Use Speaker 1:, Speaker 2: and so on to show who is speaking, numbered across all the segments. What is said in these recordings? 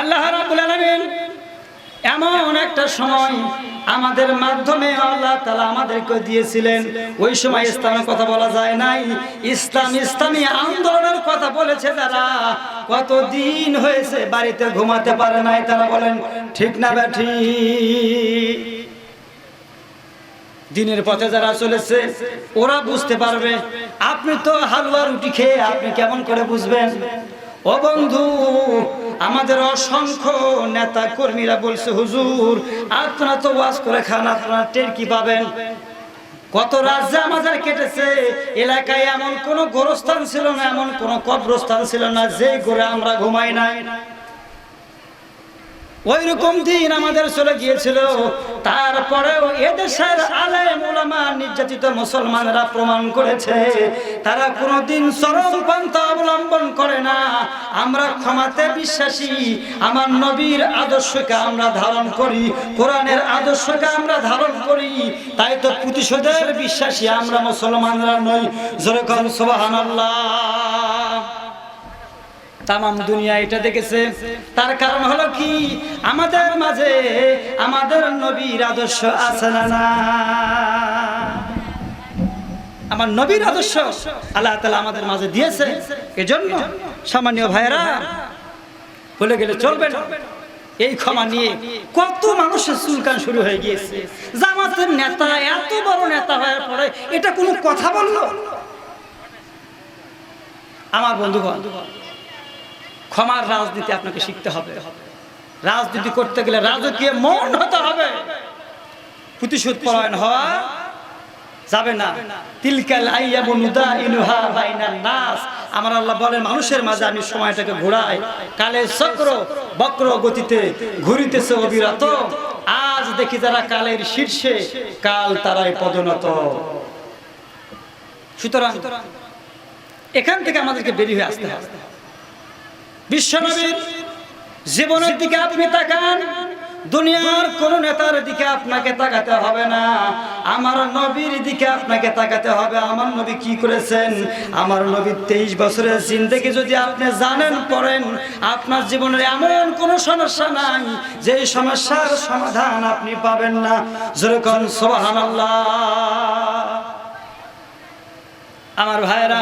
Speaker 1: আল্লাহ রাব্বুল আলামিন, এমন একটা সময় আমাদের মাধ্যমে আল্লাহ তালা আমাদেরকে দিয়েছিলেন। ওই সময় ইসলামের কথা বলা যায় নাই। ইসলাম ইসলামী আন্দোলনের কথা বলেছে তারা। কত দিন হয়েছে বাড়িতে ঘুমাতে পারে নাই তারা বলেন, ঠিক না ব্যাঠি দিনের পথে যারা চলেছে, ওরা বুঝতে পারবে, আপনি তো হালুয়া রুটি খেয়ে আপনি কেমন করে বুঝবেন? ও বন্ধু, আমাদের অসংখ্য নেতা কর্মীরা বলছে, হুজুর, আপনারা তো ওয়াজ করে খান, আপনারা টের কি পাবেন? কত রাজ্যে আমাদের কেটেছে, এলাকায় এমন কোন গোরস্থান ছিল না, এমন কোন কবরস্থান ছিল না, যে করে আমরা ঘুমাই নাই। ওই রকম দিন আমাদের চলে গিয়েছিল। তারপরেও এদেশের আলেম ওলামা নির্যাতিত মুসলমানরা প্রমাণ করেছে। তারা কোনোদিন চরম পন্থা অবলম্বন করে না। আমরা ক্ষমাতে বিশ্বাসী। আমার নবীর আদর্শকে আমরা ধারণ করি। কোরআনের আদর্শকে আমরা ধারণ করি। তাই তো প্রতিশোধের বিশ্বাসী আমরা মুসলমানরা নই। যেরকম সোবাহান তামাম দুনিয়া এটা দেখেছে। তার কারণ হলো কি? আমাদের মাঝে আমাদের নবীর আদর্শ আছে না না? আমার নবীর আদর্শ আল্লাহ তালা আমাদের মাঝে দিয়েছে। এজন্য সামান্য ভাইরা বলে গেলে চলবে না। এই ক্ষমা নিয়ে কত মানুষের চুলকান শুরু হয়ে গিয়েছে। জামাতের নেতা, এত বড় নেতা হওয়ার পরে এটা কোনো কথা বলল? আমার বন্ধু বন্ধুগণ ক্ষমার রাজনীতি আপনাকে শিখতে হবে। রাজনীতি করতে গেলে রাজকীয় মন হতে হবে। প্রতিশোধ পরায়ণ হওয়া যাবে না। তিলকাল নাস। আমার আল্লাহ বলেন, মানুষের মাঝে আমি সময়টাকে ঘোরাই। কালের চক্র, বক্র গতিতে ঘুরিতেছে অবিরত। আজ দেখি যারা কালের শীর্ষে, কাল তারাই পদনত সুতরাং এখান থেকে আমাদেরকে বেরিয়ে আসতে হবে। বিশ্বনবীর জীবনের দিকে আপনি তাকান, দুনিয়ার কোন নেতার দিকে আপনাকে তাকাতে হবে না। আমার নবীর দিকে আপনাকে তাকাতে হবে। আমার নবী কি করেছেন? আমার নবী তেইশ বছরের জিন্দগি যদি আপনি জানেন, পড়েন, আপনার জীবনের এমন কোনো সমস্যা নাই যে সমস্যার সমাধান আপনি পাবেন না। যেরকম সোহান আমার ভাইয়েরা,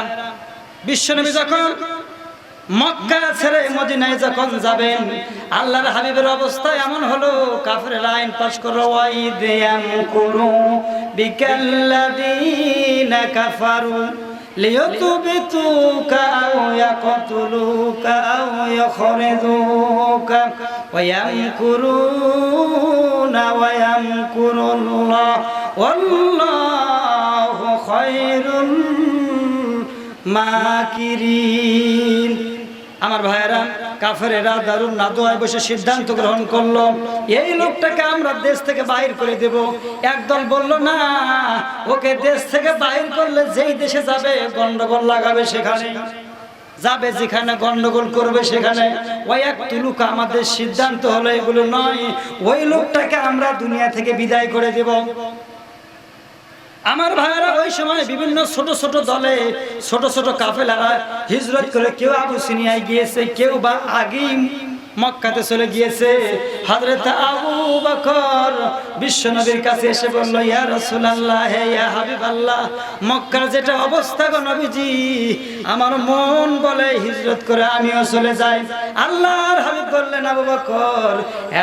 Speaker 1: বিশ্বনবী যখন মক্কা ছেড়ে মদিনায় যখন যাবেন, আল্লাহর হাবিবের অবস্থা এমন হলো, কাফের আইন পাশ করো, ওয়াইদ ইয়ামকুরু বিকাল্লাযিনা কাফারু আও ইয়াকতুলুকা আও ইখরিজুকা ওয়া ইয়ামকুরুনা ওয়া ইয়ামকুরুল্লাহ ওয়াল্লাহু খায়রুল মাকিরিন। আমার ভাইয়েরা, কাফেরেরা দারুণ নাদোয়ায় বসে সিদ্ধান্ত গ্রহণ করল। এই লোকটাকে আমরা দেশ থেকে বাহির করে দেব। একদল বলল, না, ওকে দেশ থেকে বাহির করলে যেই দেশে যাবে, গন্ডগোল লাগাবে সেখানে। যাবে যেখানে গন্ডগোল করবে সেখানে। ওই এক তুলুক আমাদের সিদ্ধান্ত হলো এগুলো নয়। ওই লোকটাকে আমরা দুনিয়া থেকে বিদায় করে দেব। আমার ভাইয়েরা ওই সময় বিভিন্ন ছোট ছোট দলে, ছোট ছোট কাফেলারা হিজরত করে কেউ আবু সিনিয়ায় গিয়েছে, কেউ বা আগেই মক্কাতে চলে গিয়েছে। হযরত আবু বকর বিশ্বনবীর কাছে এসে বলল, ইয়া রাসূলুল্লাহ, হে ইয়া হাবিবাল্লাহ, মক্কার যেটা অবস্থা গো নবীজি, আমার মন বলে হিজরত করে আমিও চলে যাই। আল্লাহর হাবিব বললেন, আবু বকর,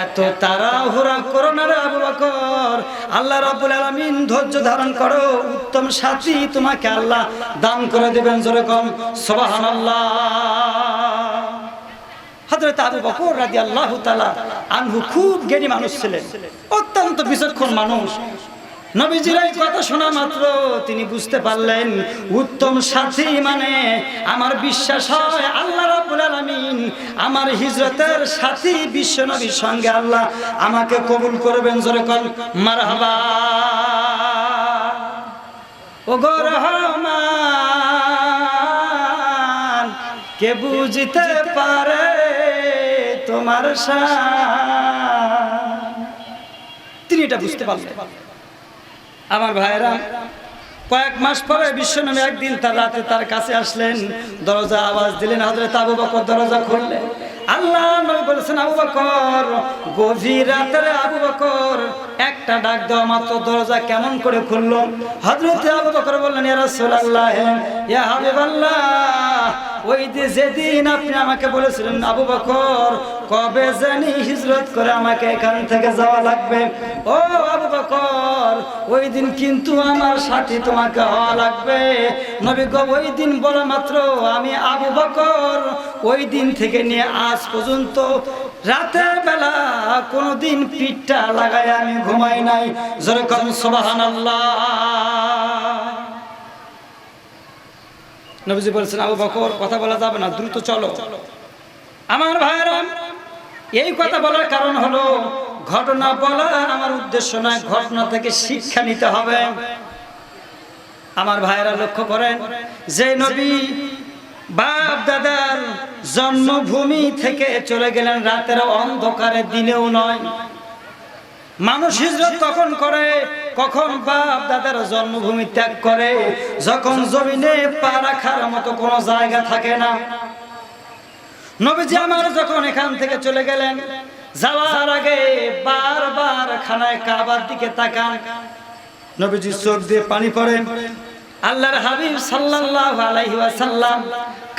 Speaker 1: এত তাড়াহুড়া করো না রে আবু বকর। আল্লাহ রাব্বুল আলামিন ধৈর্য ধারণ করো, উত্তম সাথী তোমাকে আল্লাহ দান করে দেবেন যেরকম সুবহানাল্লাহ। হযরত আবু বকর রাদিয়াল্লাহু তাআলা আনহু খুব জ্ঞানী মানুষ ছিলেন। অত্যন্ত বিচক্ষণ মানুষ। তিনি বুঝতে পারলেন, উত্তম সাথী মানে আমার বিশ্বাস হয় আল্লাহ আমার হিজরতের সাথী বিশ্ব নবীর সঙ্গে আল্লাহ আমাকে কবুল করবেন জোরে কোন, মারহাবা। কে বুঝতে পারে তোমার? তিনি এটা বুঝতে পারলেন। আমার ভাইরা কয়েক মাস পরে বিশ্ব নামে একদিন তার রাতে তার কাছে আসলেন, দরজা আওয়াজ দিলেন, হযরত আবু বকর দরজা খুললেন। আল্লাহ বলেছেন, আবু বকর, গভীর রাতের আবু বকর, একটা ডাক দেওয়া মাত্র, দরজা কেমন করে খুললো? হযরত আবু বকর বললেন, ইয়া রাসূলুল্লাহ, ইয়া ওই যেদিন আমাকে বলেছিলেন, আবু বকর, কবে হিজরত করে আমাকে থেকে যাওয়া লাগবে? ও আবু বকর, ওই দিন কিন্তু আমার তোমাকে হওয়া লাগবে। ওই দিন মাত্র, আমি আবু বকর, ওই দিন থেকে নিয়ে আজ পর্যন্ত রাতের বেলা কোনোদিন পিঠটা লাগায় আমি ঘুমাই নাই। যেরকম সোবাহান নবীজি বলছেন, আবু বকর, কথা বলা যাবে না, দ্রুত চলো। আমার ভাইরা এই কথা বলার কারণ হলো, ঘটনা বলা আমার উদ্দেশ্য নয়, ঘটনা থেকে শিক্ষা নিতে হবে। আমার ভাইরা লক্ষ্য করেন, যে নবী বাপ দাদার জন্মভূমি থেকে চলে গেলেন, রাতের অন্ধকারে, দিনেও নয়। মানুষ হিজরত তখন করে কখন বাপ দাদার জন্মভূমি ত্যাগ করে? যখন জমিনে পা রাখার মতো কোনো জায়গা থাকে না। নবীজি আমার যখন এখান থেকে চলে গেলেন, যাওয়ার আগে বারবার খানায় কাবার দিকে তাকান। নবীজি চোখ দিয়ে পানি পড়ে আল্লাহর হাবিব সাল্লাল্লাহু আলাইহি ওয়াসাল্লাম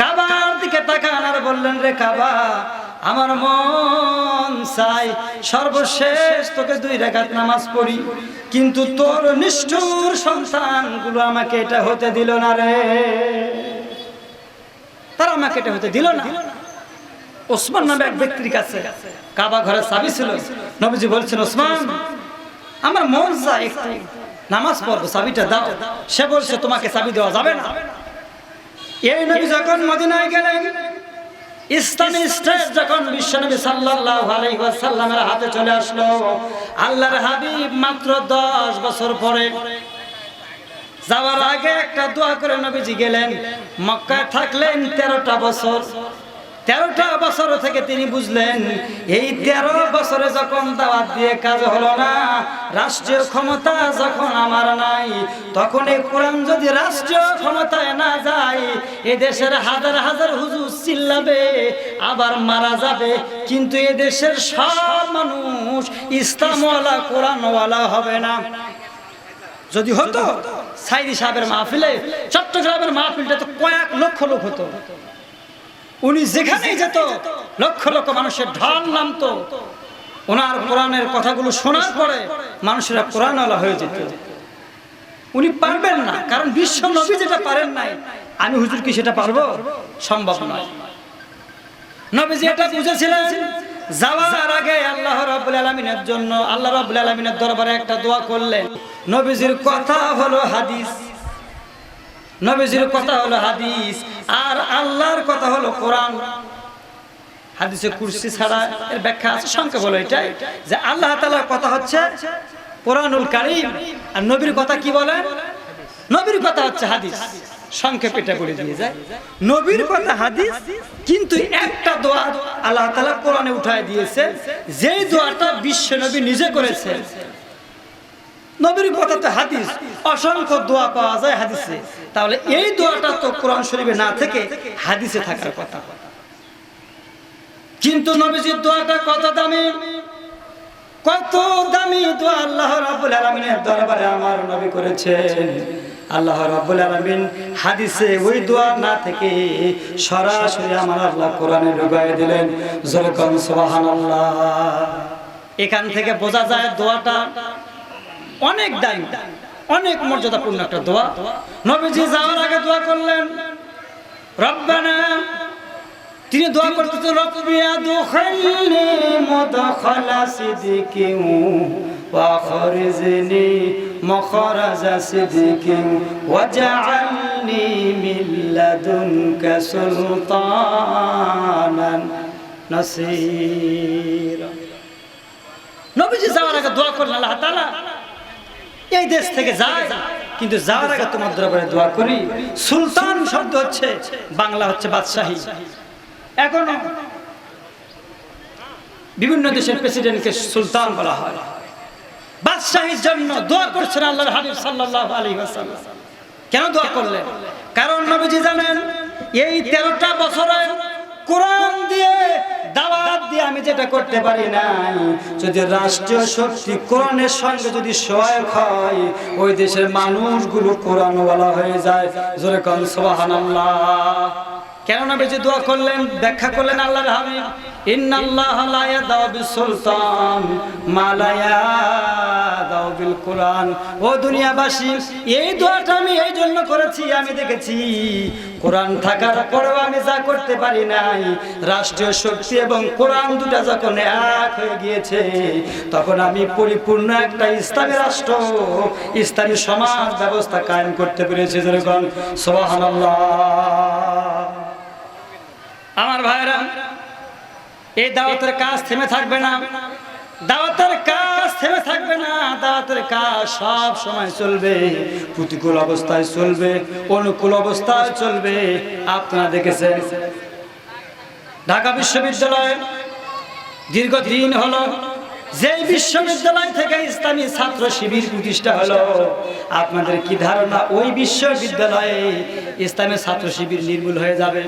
Speaker 1: কাবার দিকে তাকান আর বললেন, রে কাবা আমার মন চাই সর্বশেষ তোকে দুই রাকাত নামাজ পড়ি। কিন্তু তোর নিষ্ঠুর সন্তানগুলো আমাকে এটা হতে দিল না রে। তারা আমাকে এটা হতে দিল না। ওসমান নামে এক ব্যক্তির কাছে কাবা ঘরে চাবি ছিল। নবীজি বলছেন, ওসমান, আমার মন চাই একটু নামাজ পড়ব চাবিটা দাও। সে বলছে, তোমাকে চাবি দেওয়া যাবে না। এই নবী যখন মদিনায় গেলেন ইসলামী স্টেট যখন বিশ্বনবী সাল্লাল্লাহু আলাইহি ওয়াসাল্লামের হাতে চলে আসলো, আল্লাহর হাবিব মাত্র 10 বছর পরে যাওয়ার আগে একটা দোয়া করে নবীজি গেলেন, মক্কায় থাকলেন 13টা বছর। তেরোটা বছর থেকে তিনি বুঝলেন, এই তেরো বছরে যখন দাওয়াত দিয়ে কাজ হলো না, রাষ্ট্রীয় ক্ষমতা যখন আমার নাই, তখন এই কোরআন যদি রাষ্ট্রীয় ক্ষমতায় না যায়, এ দেশের হাজার হাজার হুজুর চিল্লাবে, আবার মারা যাবে। কিন্তু এ দেশের সব মানুষ ইসলামওয়ালা, কোরআনওয়ালা হবে না। যদি হতো, সাইদি সাহেবের মাহফিলে, চট্টগ্রামের মাহফিলটা তো কয়েক লক্ষ লোক হতো। উনি যেখানেই যেত, লক্ষ লক্ষ মানুষের ঢল নামতো। ওনার কোরআনের কথাগুলো শোনার পরে মানুষেরা কোরআনওয়ালা হয়ে যেত। উনি পারবেন না, কারণ বিশ্ব নবী যেটা পারেন নাই। আমি হুজুর কি সেটা পারব? সম্ভব নয়। নবীজি এটা বুঝেছিলেন, যাওয়ার আগে আল্লাহ রাব্বুল আলামিনের জন্য, আল্লাহ রাব্বুল আলামিনের দরবারে একটা দোয়া করলেন। নবীজির কথা হলো হাদিস। নবীজির কথা হলো হাদিস, আর আল্লাহর কথা হলো কোরআন। হাদিসে কুরসি ছাড়া এর ব্যাখ্যা আছে সংখ্যা বলো এটাই, যে আল্লাহ তাআলার কথা হচ্ছে কোরআনুল কারীম, আর নবীর কথা কি বলে? নবীর কথা হচ্ছে হাদিস। সংক্ষেপে এটা করে দিয়ে যায়। নবীর কথা হাদিস, কিন্তু একটা দোয়া আল্লাহ তাআলা কোরআনে উঠায় দিয়েছে, যেই দোয়াটা বিশ্ব নবী নিজে করেছেন নবীর কথাতে হাদিস, অসংখ্য দোয়া পাওয়া যায় হাদিসে। তাহলে এই দোয়াটা তো কোরআন শরীফে না থেকে হাদিসে থাকার কথা। কিন্তু নবীজির দোয়াটা কত দামি? কত দামি দোয়া আল্লাহ রাব্বুল আলামিনের দরবারে আমার নবী করেছেন। আল্লাহ রাব্বুল আলামিন হাদিসে ওই দোয়া না থেকে সরাসরি আমার আল্লাহ কোরআনে ঢুকায় দিলেন। যেরকম সুবহানাল্লাহ। এখান থেকে বোঝা যায় দোয়াটা অনেক দায়ী, অনেক মর্যাদাপূর্ণ একটা দোয়া। নবীজি যাওয়ার আগে দোয়া করলেন, রব্বানা, তিনি দোয়া করতে তো রব্বিয়া দুখাইনি মুদখালা ওয়া খরিজনি মখরাজা সিদিকিন ওয়াজআলনি মিন লাদুনকা সুলতানান নাসীরা. নবীজি যাওয়ার আগে দোয়া করলেন, আল্লাহ তাআলা এই দেশ থেকে যায়, কিন্তু যাওয়ার আগে তোমার দরবারে দোয়া করি। সুলতান শব্দ হচ্ছে, বাংলা হচ্ছে বাদশাহী। এখন বিভিন্ন দেশের প্রেসিডেন্টকে সুলতান বলা হয়। বাদশাহীর জন্য দোয়া করছেন আল্লাহর হাবিব সাল্লাল্লাহু আলাইহি ওয়াসাল্লাম। কেন দোয়া করলেন? কারণ নবীজি জানেন, এই তেরোটা বছরে কোরআন দিয়ে, দাওয়াত দিয়ে আমি যেটা করতে পারি নাই। যদি রাষ্ট্রীয় শক্তি কোরআনের সঙ্গে যদি সহায়ক হয়, ওই দেশের মানুষগুলো কোরআনওয়ালা হয়ে যায়। জোরে কন সোহান কেননা বেশি দোয়া করলেন, ব্যাখ্যা করলেন আল্লাহর হাবিব। ইন্নাল্লাহ ও দুনিয়াবাসী, এই আমি এই জন্য করেছি, আমি দেখেছি, কোরআন থাকার পরেও আমি যা করতে পারি নাই। রাষ্ট্রীয় শক্তি এবং কোরআন দুটা যখন এক হয়ে গিয়েছে, তখন আমি পরিপূর্ণ একটা ইসলামী রাষ্ট্র, ইসলামী সমাজ ব্যবস্থা কায়েম করতে পেরেছি যেরকম সুবহানাল্লাহ। আমার ভাইরা এই দাওয়াতের কাজ থেমে থাকবে না। দাওয়াতের কাজ থেমে থাকবে না। দাওয়াতের কাজ সব সময় চলবে। প্রতিকূল অবস্থায় চলবে, অনুকূল অবস্থায় চলবে। আপনারা দেখেছেন, ঢাকা বিশ্ববিদ্যালয় দীর্ঘদিন হলো, যেই বিশ্ববিদ্যালয় থেকে ইসলামী ছাত্র শিবির প্রতিষ্ঠা হলো, আপনাদের কি ধারণা? ওই বিশ্ববিদ্যালয়ে ইসলামী ছাত্র শিবির নির্মূল হয়ে যাবে?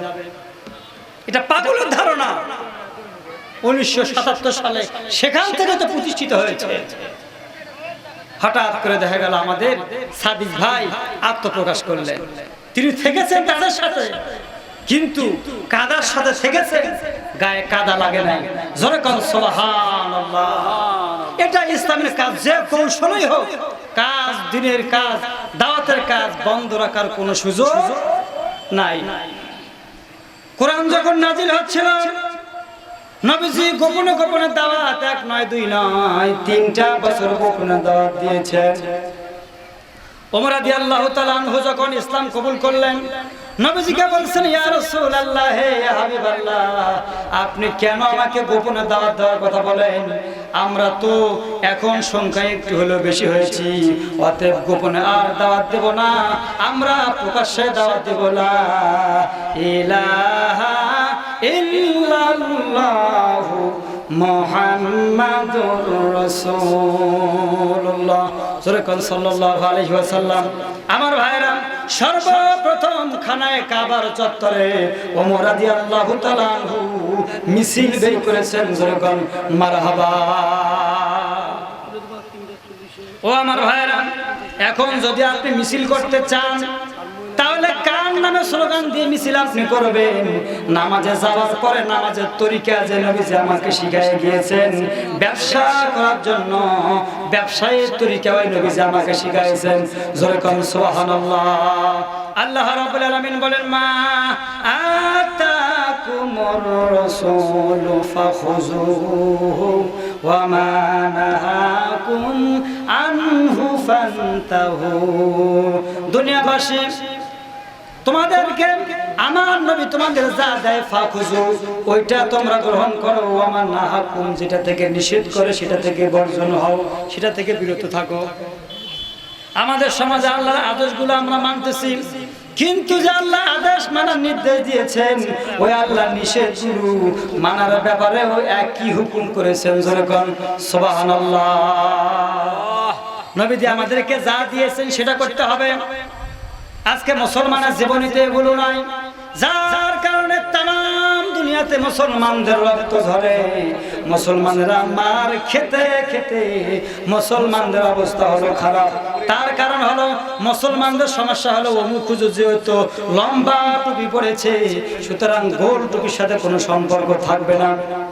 Speaker 1: এটা পাগলের ধারণা। উনিশশো সাতাত্তর সালে সেখান থেকে তো প্রতিষ্ঠিত হয়েছে। হঠাৎ করে দেখা গেল আমাদের সাদিক ভাই আত্মপ্রকাশ করলেন। তিনি থেকেছেন তাদের সাথে? কিন্তু কাদার সাথে থেকেছেন? গায়ে কাদা লাগে নাই। জোরে কন এটা ইসলামের কাজ, যে কৌশলই হোক, কাজ, দিনের কাজ, দাওয়াতের কাজ বন্ধ রাখার কোনো সুযোগ নাই। কোরআন যখন নাজিল হচ্ছিল নবীজি গোপনে গোপনে দাওয়াত, এক নয়, দুই নয়, তিনটা বছর গোপনে দাওয়াত দিয়েছেন। ওমর রাদিয়াল্লাহু তাআলা আনহু যখন ইসলাম কবুল করলেন, নবীজিকে বলছেন, ইয়া রাসূলুল্লাহ, হে হাবিবাল্লাহ, আপনি কেন আমাকে গোপনে দাওয়াত দেওয়ার কথা বলেন? আমরা তো এখন সংখ্যায় একটু হলেও বেশি হয়েছি, অতএব গোপনে আর দাওয়াত দেব না, আমরা প্রকাশ্যে দাওয়াত দেব না। ইলাহা ইল্লাল্লাহু মুহাম্মাদুর রাসূলুল্লাহ। সূরা কান সাল্লাল্লাহু আলাইহি ওয়াসাল্লাম। আমার ভাইরা, সর্বপ্রথম খানায় কাবার চত্বরে ওমর রাদিয়াল্লাহু তাআলা আনহু মিছিল বের করেছেন সূরা কান, মারহাবা। ও আমার ভাইরা, এখন যদি আপনি মিছিল করতে চান তাহলে কার নামে স্লোগান দিয়ে মিছিল আপনি করবেন? নামাজে যাওয়ার পরে নামাজের তরিকা যে নবীজি আমাকে শিখাই গিয়েছেন, ব্যবসা করার জন্য ব্যবসায়ের তরিকা ওই নবীজি আমাকে শিখাইছেন। জোরে কম সুবহানাল্লাহ। আল্লাহ রাব্বুল আলামিন বলেন, মা আতাকুমুর রাসূলু ফাখুযুহু ওয়া মা নাহাকুম আনহু ফান্তাহু। দুনিয়াবাসী তোমাদেরকে আমার নবী তোমাদের যা দেয় ফাখুজু ওইটা তোমরা গ্রহণ করো। আমার না হাকুম যেটা থেকে নিষেধ করে সেটা থেকে বর্জন হও, সেটা থেকে বিরত থাকো। আমাদের সমাজে আল্লাহর আদেশগুলো আমরা মানতেছি। কিন্তু যে আল্লাহ আদেশ মানার নির্দেশ দিয়েছেন, ওই আল্লাহ নিষেধ মানার ব্যাপারে ওই একই হুকুম করেছেন। যেরকম সুবহানাল্লাহ। নবীজি আমাদেরকে যা দিয়েছেন সেটা করতে হবে। আজকে মুসলমানের জীবনীতে এগুলো নাই। যার কারণে তাম দুনিয়াতে মুসলমানদের রক্ত ধরে মুসলমানরা মার খেতে খেতে মুসলমানদের অবস্থা হলো খারাপ। তার কারণ হলো মুসলমানদের সমস্যা হলো অমুক যেহেতু লম্বা টুপি পড়েছে, সুতরাং গোল টুপির সাথে কোনো সম্পর্ক থাকবে না।